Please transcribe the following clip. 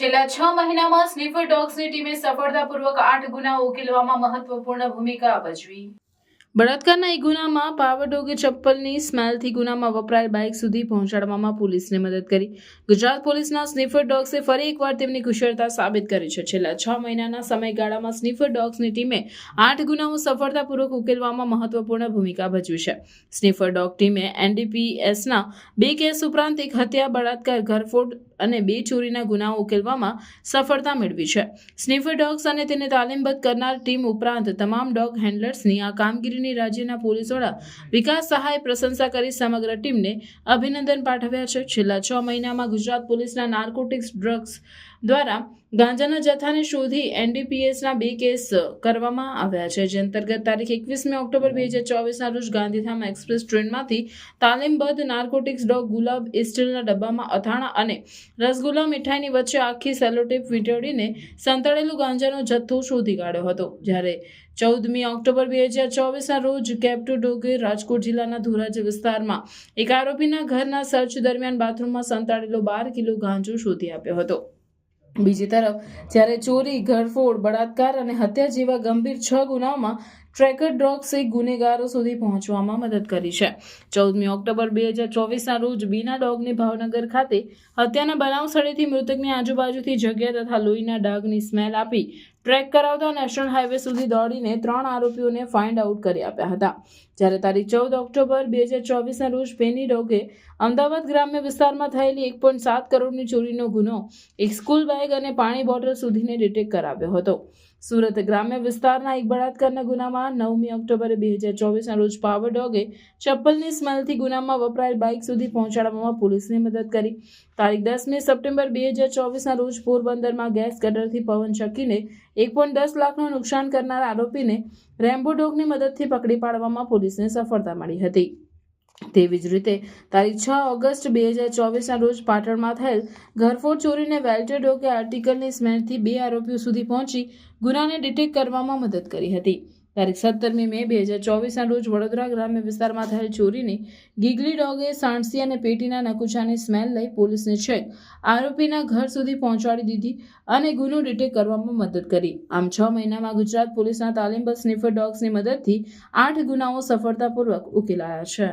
છેલ્લા છ મહિનામાં સ્નીફર ડોગ્સની ટીમે સફળતાપૂર્વક આઠ ગુના ઉકેલવામાં મહત્વપૂર્ણ ભૂમિકા ભજવી. બળાત્કારના એક ગુનામાં પાવરડોગે ચપ્પલની સ્મેલથી ગુનામાં વપરાયેલ બાઇક સુધી પહોંચાડવામાં પોલીસને મદદ કરી. ગુજરાત પોલીસના સ્નીફર ડોગ્સે ફરી એકવાર તેમની કુશળતા સાબિત કરી છે. છેલ્લા છ મહિનાના સમયગાળામાં સ્નીફર ડોગ્સની ટીમે આઠ ગુનાઓ સફળતાપૂર્વક ઉકેલવામાં મહત્વપૂર્ણ ભૂમિકા ભજવી છે. સ્નીફર ડોગ ટીમે એનડીપીએસના બે કેસ ઉપરાંત એક હત્યા, બળાત્કાર, ઘરફોડ અને બે ચોરીના ગુનાઓ ઉકેલવામાં સફળતા મેળવી છે. સ્નીફર ડોગ્સ અને તેને તાલીમબદ્ધ કરનાર ટીમ ઉપરાંત તમામ ડોગ હેન્ડલર્સની આ કામગીરીની રાજ્યના પોલીસ વિકાસ સહાય પ્રશંસા કરી સમગ્ર ટીમને અભિનંદન પાઠવ્યા છે. છેલ્લા છ મહિનામાં ગુજરાત પોલીસના નાર્કોટિક્સ ડ્રગ્સ દ્વારા ગાંજાના જથ્થાને શોધી એનડીપીએસના બે કેસ કરવામાં આવ્યા છે. જે અંતર્ગત તારીખ એકવીસમી ઓક્ટોબર બે હજાર ચોવીસના રોજ ગાંધીધામ એક્સપ્રેસ ટ્રેનમાંથી તાલીમબદ્ધ નાર્કોટિક્સ ડોગ ગુલાબ સ્ટીલના ડબ્બામાં અથાણા અને રસગુલ્લા મીઠાઈની વચ્ચે આખી સેલોટેપ વીંટળીને સંતાડેલું ગાંજાનો જથ્થો શોધી કાઢ્યો હતો. જ્યારે ચૌદમી ઓક્ટોબર બે હજાર ચોવીસના રોજ કેપ્ટો ડોગે રાજકોટ જિલ્લાના ધોરાજ વિસ્તારમાં એક આરોપીના ઘરના સર્ચ દરમિયાન બાથરૂમમાં સંતાડેલો બાર કિલો ગાંજો શોધી આપ્યો હતો. બીજી તરફ, જ્યારે ચોરી, ઘરફોડ, બળાત્કાર અને હત્યા જેવા ગંભીર છ ગુનાઓમાં ટ્રેકર ડ્રગ્સે ગુનેગારો સુધી પહોંચવામાં મદદ કરી છે. ચૌદમી ઓક્ટોબર બે હજાર ચોવીસના રોજ બીના ડોગને ભાવનગર ખાતે હત્યાના બનાવ સ્થળેથી મૃતકની આજુબાજુથી જગ્યા તથા લોહીના ડાઘની સ્મેલ આપી ટ્રેક કરાવતા નેશનલ હાઈવે સુધી દોડીને ત્રણ આરોપીઓને ફાઇન્ડ આઉટ કરી આપ્યા હતા. જ્યારે તારીખ ચૌદ ઓક્ટોબર બે હજાર ચોવીસના રોજ પેની ડોગે અમદાવાદ ગ્રામ્ય વિસ્તારમાં થયેલી એક પોઈન્ટ સાત કરોડની ચોરીનો ગુનો એક સ્કૂલ બેગ અને પાણી બોટલ સુધીને ડિટેક્ટ કરાવ્યો હતો. સુરત ગ્રામ્ય વિસ્તારના એક બળાત્કારના ગુનામાં નવમી ઓક્ટોબરે બે હજાર ચોવીસના રોજ પાવર ડોગે ચપ્પલની સ્મેલથી ગુનામાં વપરાયેલ બાઇક સુધી પહોંચાડવામાં પોલીસને મદદ કરી. તારીખ દસમી સપ્ટેમ્બર બે હજાર ચોવીસના રોજ પોરબંદરમાં ગેસ કટરથી પવન ચકીને એક પોઈન્ટ દસ લાખનું નુકસાન કરનાર આરોપીને રેમ્બો ડોગની મદદથી પકડી પાડવામાં પોલીસને સફળતા મળી હતી. તેવી જ રીતે, તારીખ છ ઓગસ્ટ બે હજાર ચોવીસના રોજ પાટણમાં થયેલ ઘરફોડ ચોરીને વેલ્ટેડ ડોગે આર્ટિકલની સ્મેલથી બે આરોપીઓ સુધી પહોંચી ગુનાને ડિટેક્ટ કરવામાં મદદ કરી હતી. તારીખ સત્તરમી મે બે હજાર ચોવીસના રોજ વડોદરા ગ્રામ્ય વિસ્તારમાં થયેલ ચોરીની ગીગલી ડોગે સાણસી અને પેટીના નકુચાની સ્મેલ લઈ પોલીસને છેક આરોપીના ઘર સુધી પહોંચાડી દીધી અને ગુનો ડિટેક્ટ કરવામાં મદદ કરી. આમ છ મહિનામાં ગુજરાત પોલીસના તાલીમબદ્ધ સ્નીફર ડોગ્સની મદદથી આઠ ગુનાઓ સફળતાપૂર્વક ઉકેલાયા છે.